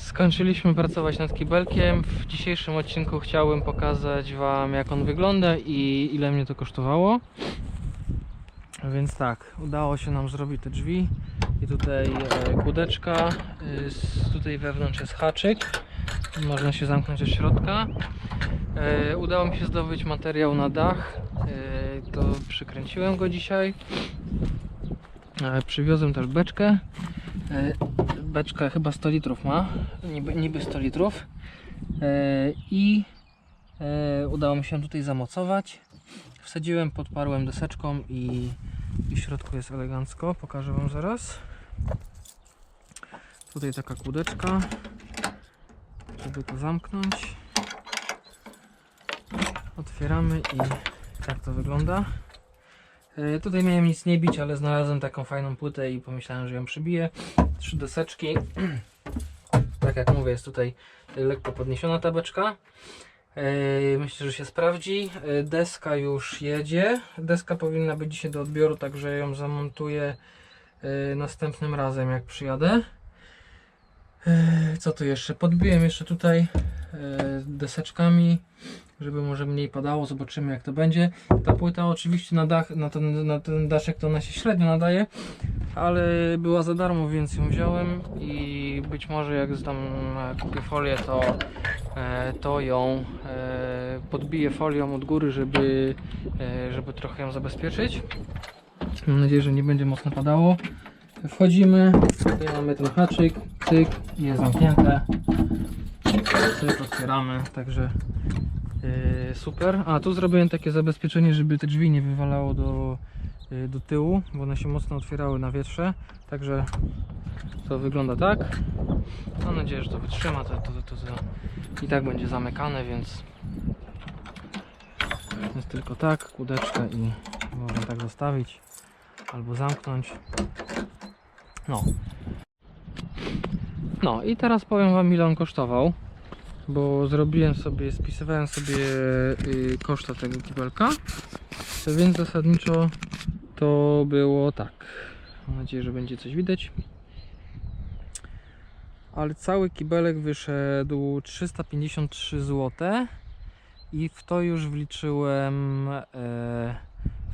Skończyliśmy pracować nad kibelkiem. W dzisiejszym odcinku chciałbym pokazać Wam jak on wygląda i ile mnie to kosztowało. Więc tak, udało się nam zrobić te drzwi i tutaj e, kłódeczka, y, tutaj wewnątrz jest haczyk, można się zamknąć od środka. E, Udało mi się zdobyć materiał na dach, e, to przykręciłem go dzisiaj. Przywiozłem też beczkę. Beczka chyba 100 litrów ma, niby, niby 100 litrów. E, I e, udało mi się tutaj zamocować. Wsadziłem, podparłem deseczką i, i w środku jest elegancko. Pokażę Wam zaraz. Tutaj taka kłódeczka, żeby to zamknąć. Otwieramy i tak to wygląda. E, Tutaj miałem nic nie bić, ale znalazłem taką fajną płytę i pomyślałem, że ją przybiję. Trzy deseczki. Tak jak mówię, jest tutaj lekko podniesiona tabeczka. E, Myślę, że się sprawdzi. E, Deska już jedzie. Deska powinna być dzisiaj do odbioru, także ją zamontuję następnym razem, jak przyjadę. E, Co tu jeszcze? Podbiłem jeszcze tutaj e, deseczkami, żeby może mniej padało. Zobaczymy, jak to będzie. Ta płyta oczywiście na dach, na ten, na ten daszek to ona się średnio nadaje, ale była za darmo, więc ją wziąłem i być może jak tam e, kupię folię, to, to ją podbiję folią od góry, żeby, żeby trochę ją zabezpieczyć. Mam nadzieję, że nie będzie mocno padało. Wchodzimy, tutaj mamy ten haczyk, cyk, jest zamknięte. Cyk, otwieramy, także Yy, super. A tu zrobiłem takie zabezpieczenie, żeby te drzwi nie wywalało do, yy, do tyłu, bo one się mocno otwierały na wietrze. Także to wygląda tak. Mam nadzieję, że to wytrzyma. To, to, to, to i tak będzie zamykane, więc jest tylko tak, kółdeczkę i mogę tak zostawić albo zamknąć. No. No i teraz powiem Wam ile on kosztował bo zrobiłem sobie, spisywałem sobie y, koszta tego kibelka, więc zasadniczo to było tak. Mam nadzieję, że będzie coś widać. Ale cały kibelek wyszedł 353 zł i w to już wliczyłem e,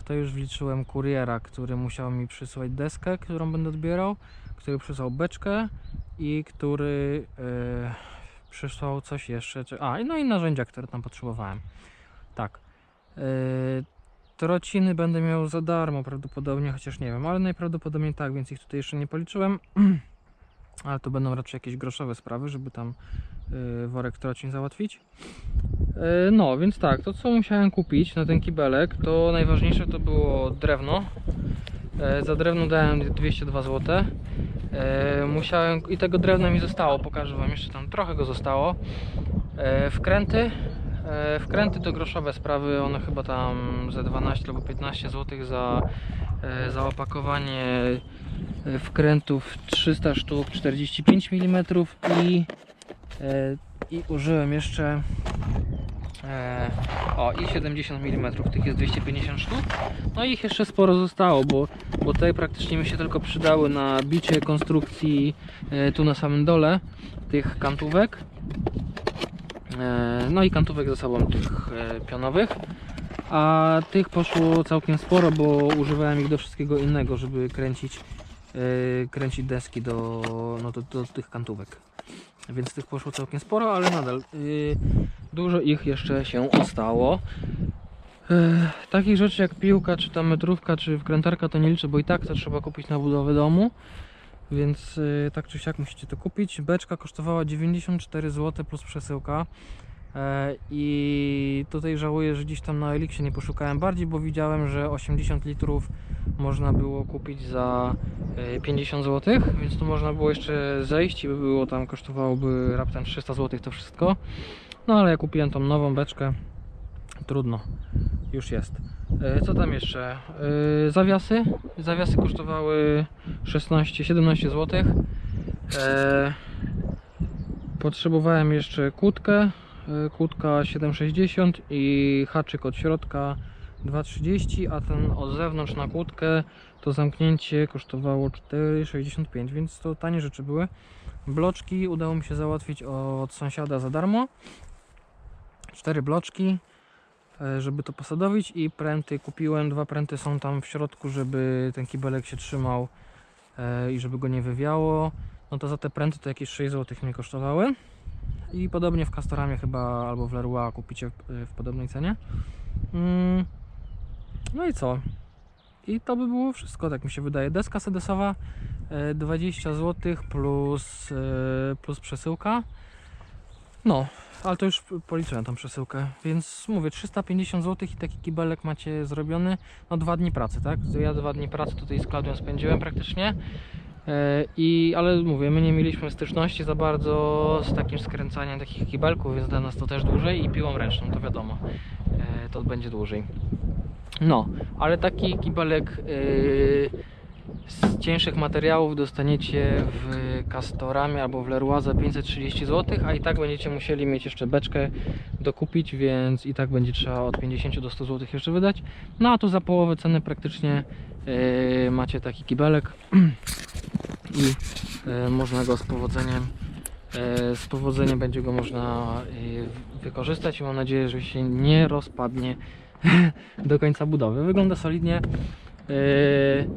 to już wliczyłem kuriera, który musiał mi przysłać deskę, którą będę odbierał, który przysłał beczkę i który e, przysłał coś jeszcze. Czy, a, no i narzędzia, które tam potrzebowałem. Tak. Yy, trociny będę miał za darmo prawdopodobnie, chociaż nie wiem, ale najprawdopodobniej tak, więc ich tutaj jeszcze nie policzyłem. Ale to będą raczej jakieś groszowe sprawy, żeby tam yy, worek trocin załatwić. Yy, no, więc tak, to co musiałem kupić na ten kibelek, to najważniejsze to było drewno. Yy, za drewno dałem 202 zł. Musiałem i tego drewna mi zostało, pokażę wam jeszcze tam trochę go zostało. Wkręty. Wkręty to groszowe sprawy, one chyba tam ze 12 albo 15 zł za, za opakowanie wkrętów 300 sztuk 45 mm i, i użyłem jeszcze e, o i 70 mm, tych jest 250 sztuk. No ich jeszcze sporo zostało, bo, bo te praktycznie mi się tylko przydały na bicie konstrukcji e, tu na samym dole tych kantówek. E, No i kantówek ze sobą tych pionowych. A tych poszło całkiem sporo, bo używałem ich do wszystkiego innego, żeby kręcić, kręcić deski do, no do, do tych kantówek. Więc tych poszło całkiem sporo, ale nadal y, dużo ich jeszcze się ostało. E, Takich rzeczy jak piłka, czy tam metrówka, czy wkrętarka to nie liczę, bo i tak to trzeba kupić na budowę domu. Więc e, tak czy siak musicie to kupić. Beczka kosztowała 94 zł plus przesyłka. E, I tutaj żałuję, że gdzieś tam na Elixie nie poszukałem bardziej, bo widziałem, że 80 litrów można było kupić za e, 50 zł, więc tu można było jeszcze zejść i by było tam kosztowałoby raptem 300 zł to wszystko. No ale ja kupiłem tą nową beczkę. Trudno, już jest. E, Co tam jeszcze? E, Zawiasy. Zawiasy kosztowały 16-17 zł. E, Potrzebowałem jeszcze kłódkę. E, Kłódka 7,60 i haczyk od środka 2,30, a ten od zewnątrz na kłódkę to zamknięcie kosztowało 4,65, więc to tanie rzeczy były. Bloczki udało mi się załatwić od sąsiada za darmo. Cztery bloczki, e, żeby to posadowić i pręty kupiłem. Dwa pręty są tam w środku, żeby ten kibelek się trzymał e, i żeby go nie wywiało. No to za te pręty to jakieś 6 zł mnie kosztowały. I podobnie w Castoramie chyba albo w Leroy kupicie w, w podobnej cenie. Mm. No i co? I to by było wszystko, tak mi się wydaje. Deska sedesowa e, 20 zł plus, e, plus przesyłka. No, ale to już policzyłem tą przesyłkę, więc mówię 350 zł i taki kibelek macie zrobiony. No dwa dni pracy, tak? Ja dwa dni pracy tutaj z spędziłem praktycznie. E, I, ale mówię, my nie mieliśmy styczności za bardzo z takim skręcaniem takich kibelków, więc dla nas to też dłużej i piłą ręczną, to wiadomo, e, to będzie dłużej. No, ale taki kibelek yy, z cięższych materiałów dostaniecie w Castoramie albo w Leroy za 530 zł, a i tak będziecie musieli mieć jeszcze beczkę dokupić, więc i tak będzie trzeba od 50 do 100 zł jeszcze wydać. No a tu za połowę ceny praktycznie yy, macie taki kibelek i yy, można go z powodzeniem yy, z powodzeniem będzie go można wykorzystać i mam nadzieję, że się nie rozpadnie do końca budowy. Wygląda solidnie. Yy,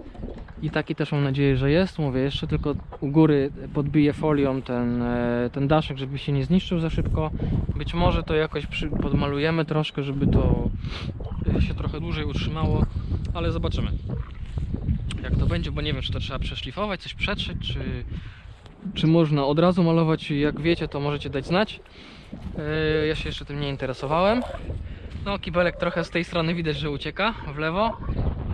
I taki też mam nadzieję, że jest. Mówię, jeszcze tylko u góry podbiję folią ten, e, ten daszek, żeby się nie zniszczył za szybko. Być może to jakoś przy, podmalujemy troszkę, żeby to e, się trochę dłużej utrzymało, ale zobaczymy. Jak to będzie, bo nie wiem, czy to trzeba przeszlifować, coś przetrzeć, czy, czy można od razu malować. Jak wiecie, to możecie dać znać. E, Ja się jeszcze tym nie interesowałem. No, kibelek trochę z tej strony widać, że ucieka w lewo,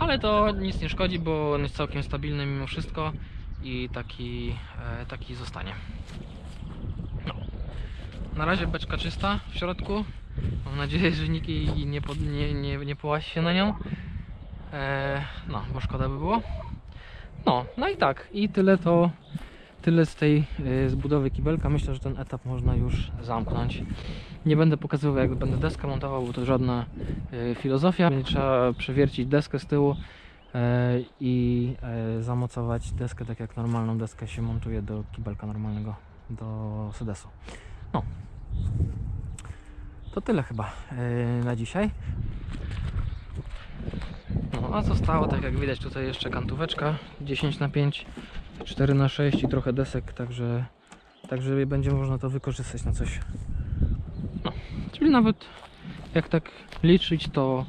ale to nic nie szkodzi, bo on jest całkiem stabilny mimo wszystko i taki, e, taki zostanie. No. Na razie beczka czysta w środku. Mam nadzieję, że nikt nie, pod, nie, nie, nie połasi się na nią. E, no, bo szkoda by było. No, no i tak. I tyle to tyle z tej y, zbudowy kibelka. Myślę, że ten etap można już zamknąć. Nie będę pokazywał jak będę deskę montował, bo to żadna y, filozofia. Będzie trzeba przewiercić deskę z tyłu y, i y, zamocować deskę tak jak normalną deskę się montuje do kibelka normalnego, do sedesu. No. To tyle chyba na dzisiaj. No a zostało, tak jak widać tutaj jeszcze kantóweczka 10 na 5 4 na 6 i trochę desek, także, także będzie można to wykorzystać na coś. Czyli nawet jak tak liczyć, to,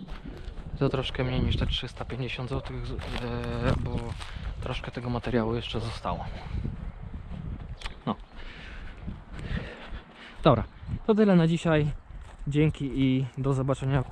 to troszkę mniej niż te 350 zł, e, bo troszkę tego materiału jeszcze zostało. No. Dobra, to tyle na dzisiaj. Dzięki i do zobaczenia